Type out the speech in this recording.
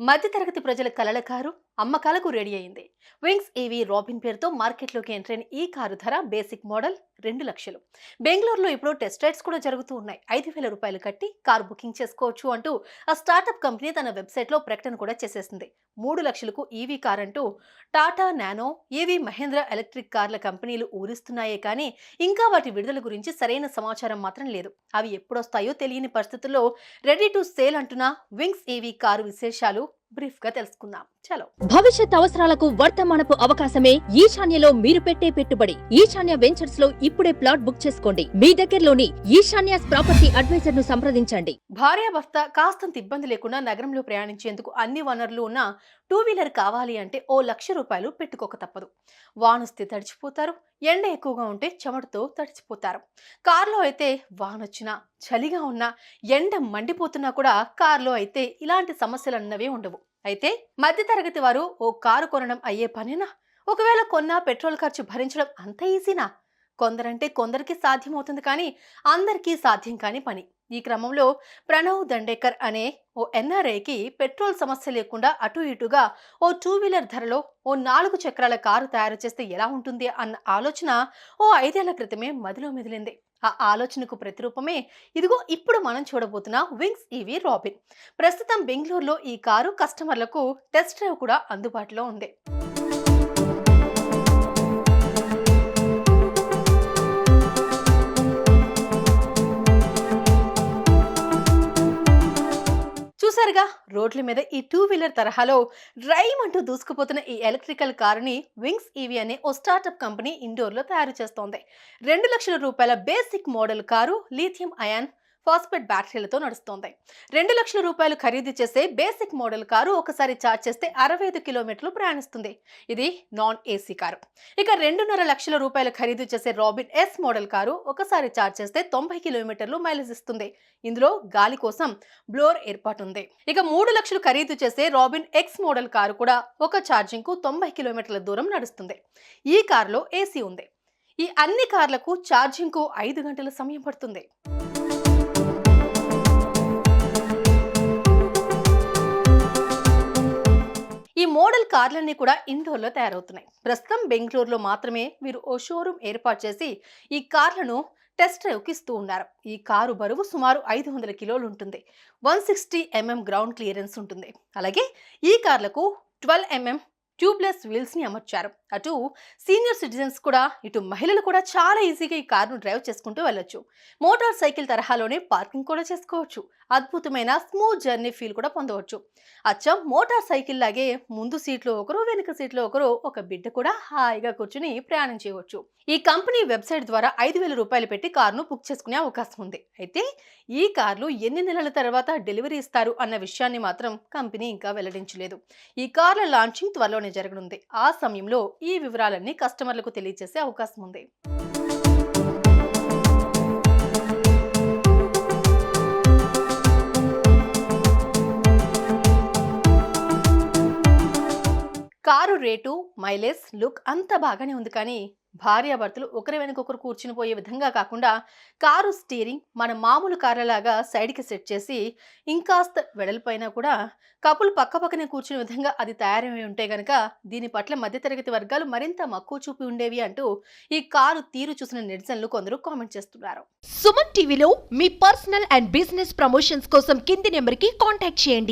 మధ్యతరగతి ప్రజల కలలకారు అమ్మకాలకు రెడీ అయింది. వింగ్స్ ఈవీ రాబిన్ పేరుతో మార్కెట్లోకి ఎంటర్ ఈ కారు ధర బేసిక్ మోడల్ రెండు లక్షలు. బెంగళూరులో ఇప్పుడు టెస్ట్ రైడ్స్ కూడా జరుగుతూ ఉన్నాయి. ఐదు వేల రూపాయలు కట్టి కారు బుకింగ్ చేసుకోవచ్చు అంటూ ఆ స్టార్టప్ కంపెనీ తన వెబ్సైట్లో ప్రకటన కూడా చేసేసింది. మూడు లక్షలకు ఈవీ కార్ అంటూ Tata Nano EV Mahindra electric కార్ల కంపెనీలు ఊరిస్తున్నాయే కానీ ఇంకా వాటి విడుదల గురించి సరైన సమాచారం మాత్రం లేదు. అవి ఎప్పుడొస్తాయో తెలియని పరిస్థితుల్లో రెడీ టు సేల్ అంటున్న వింగ్స్ ఈవీ కారు విశేషాలు బ్రీఫ్గా తెలుసుకుందాం. చలో. భవిష్యత్ అవసరాలకు వర్తమానపు అవకాశమే ఈశాన్యలో మీరు పెట్టే పెట్టుబడి. ఈశాన్య వెంచర్స్లో ఇప్పుడే ప్లాట్ బుక్ చేసుకోండి. మీ దగ్గరలోని ఈశాన్యాస్ ప్రాపర్టీ అడ్వైజర్ను సంప్రదించండి. భార్యాభర్త కాస్తంత ఇబ్బంది లేకుండా నగరంలో ప్రయాణించేందుకు అన్ని వనరులు ఉన్న టూ వీలర్ కావాలి అంటే ఓ లక్ష రూపాయలు పెట్టుకోక తప్పదు. వానొస్తే తడిచిపోతారు. ఎండ ఎక్కువగా ఉంటే చెమటతో తడిచిపోతారు కారులో అయితే వానొచ్చినా చలిగా ఉన్నా ఎండ మండిపోతున్నా కూడా కారులో అయితే ఇలాంటి సమస్యలు అన్నవే ఉండవు. అయితే మధ్యతరగతి వారు ఓ కారు కొనడం అయ్యే పనేనా? ఒకవేళ కొన్నా పెట్రోల్ ఖర్చు భరించడం అంత ఈజీనా? కొందరంటే కొందరికి సాధ్యమవుతుంది కానీ అందరికీ సాధ్యం కాని పని. ఈ క్రమంలో ప్రణవ్ దండేకర్ అనే ఓ ఎన్ఆర్ఐకి పెట్రోల్ సమస్య లేకుండా అటు ఇటుగా ఓ టూ వీలర్ ధరలో ఓ నాలుగు చక్రాల కారు తయారు చేస్తే ఎలా ఉంటుంది అన్న ఆలోచన ఓ ఐదేళ్ళ క్రితమే మదిలో మెదిలింది. ఆ ఆలోచనకు ప్రతిరూపమే ఇదిగో ఇప్పుడు మనం చూడబోతున్న వింగ్స్ ఈవీ రాబిన్. ప్రస్తుతం బెంగళూరులో ఈ కారు కస్టమర్లకు టెస్ట్ డ్రైవ్ కూడా అందుబాటులో ఉంది. చూసారుగా రోడ్ల మీద ఈ టూ వీలర్ తరహాలో డ్రైమ్ అంటూ దూసుకుపోతున్న ఈ ఎలక్ట్రికల్ కారుని వింగ్స్ ఈవీ అనే ఓ స్టార్టప్ కంపెనీ ఇండోర్లో తయారు చేస్తోంది. రెండు లక్షల రూపాయల basic model car lithium ion phosphate బ్యాటరీలతో నడుస్తోంది. రెండు లక్షల రూపాయలు ఖరీదు చేసే బేసిక్ మోడల్ కారు ఒకసారి ఛార్జ్ చేస్తే అరవై ఐదు కిలోమీటర్లు ప్రయాణిస్తుంది. ఇది నాన్ ఏసీ కారు. ఇక రెండున్నర లక్షల రూపాయలు ఖరీదు చేసే రాబిన్ ఎస్ మోడల్ కారు ఒకసారి ఛార్జ్ చేస్తే తొంభై కిలోమీటర్లు మైలేజ్ ఇస్తుంది. ఇందులో గాలి కోసం బ్లోర్ ఏర్పాటు ఉంది ఇక మూడు లక్షలు ఖరీదు చేసే రాబిన్ ఎక్స్ మోడల్ కారు కూడా ఒక ఛార్జింగ్కు తొంభై కిలోమీటర్ల దూరం నడుస్తుంది. ఈ కారులో ఏసీ ఉంది. ఈ అన్ని కార్లకు ఛార్జింగ్కు ఐదు గంటల సమయం పడుతుంది. మోడల్ కార్లన్నీ కూడా ఇండోర్లో తయారవుతున్నాయి. ప్రస్తుతం బెంగళూరులో మాత్రమే వీరు ఓ షోరూమ్ ఏర్పాటు చేసి ఈ కార్లను టెస్ట్ డ్రైవ్కి ఇస్తూ ఉన్నారు. ఈ కారు బరువు సుమారు ఐదు వందల కిలోలు ఉంటుంది one sixty MM ground clearance ఉంటుంది. అలాగే ఈ కార్లకు ట్వెల్వ్ ఎంఎం ట్యూబ్లెస్ వీల్స్ని అమర్చారు. అటు సీనియర్ సిటిజన్స్ కూడా ఇటు మహిళలు కూడా చాలా ఈజీగా ఈ కారును డ్రైవ్ చేసుకుంటూ వెళ్ళొచ్చు. మోటార్ సైకిల్ తరహాలోనే పార్కింగ్ కూడా చేసుకోవచ్చు. అద్భుతమైన స్మూత్ జర్నీ ఫీల్ కూడా పొందవచ్చు. అచ్చం మోటార్ సైకిల్ లాగే ముందు సీట్లో ఒకరు వెనుక సీట్లో ఒకరు ఒక బిడ్డ కూడా హాయిగా కూర్చుని ప్రయాణం చేయవచ్చు. ఈ కంపెనీ వెబ్సైట్ ద్వారా ఐదు వేల రూపాయలు పెట్టి కారును బుక్ చేసుకునే అవకాశం ఉంది. అయితే ఈ కార్లు ఎన్ని నెలల తర్వాత డెలివరీ ఇస్తారు అన్న విషయాన్ని మాత్రం కంపెనీ ఇంకా వెల్లడించలేదు. ఈ కార్ల లాంచింగ్ త్వరలోనే జరగనుంది. ఆ సమయంలో ఈ వివరాలన్నీ కస్టమర్లకు తెలియజేసే అవకాశం ఉంది. కారు రేటు మైలేజ్ లుక్ అంతా బాగానే ఉంది కానీ భార్యాభర్తలు ఒకరి వెనుక ఒకరు కూర్చుని పోయే విధంగా కాకుండా కారు స్టీరింగ్ మన మామూలు కార్లలాగా సైడ్కి సెట్ చేసి ఇంకాస్త వెడల్పైనా కూడా కపుల్ పక్కపక్కనే కూర్చుని కూర్చునే విధంగా అది తయారమై ఉంటే గనక దీని పట్ల మధ్యతరగతి వర్గాలు మరింత మక్కువ చూపి ఉండేవి అంటూ ఈ కారు తీరు చూసిన నెటిజన్లు కొందరు కామెంట్ చేస్తున్నారు. సుమన్ టీవీలో మీ పర్సనల్ అండ్ బిజినెస్ ప్రమోషన్స్ కోసం కింది నెంబర్కి కాంటాక్ట్ చేయండి.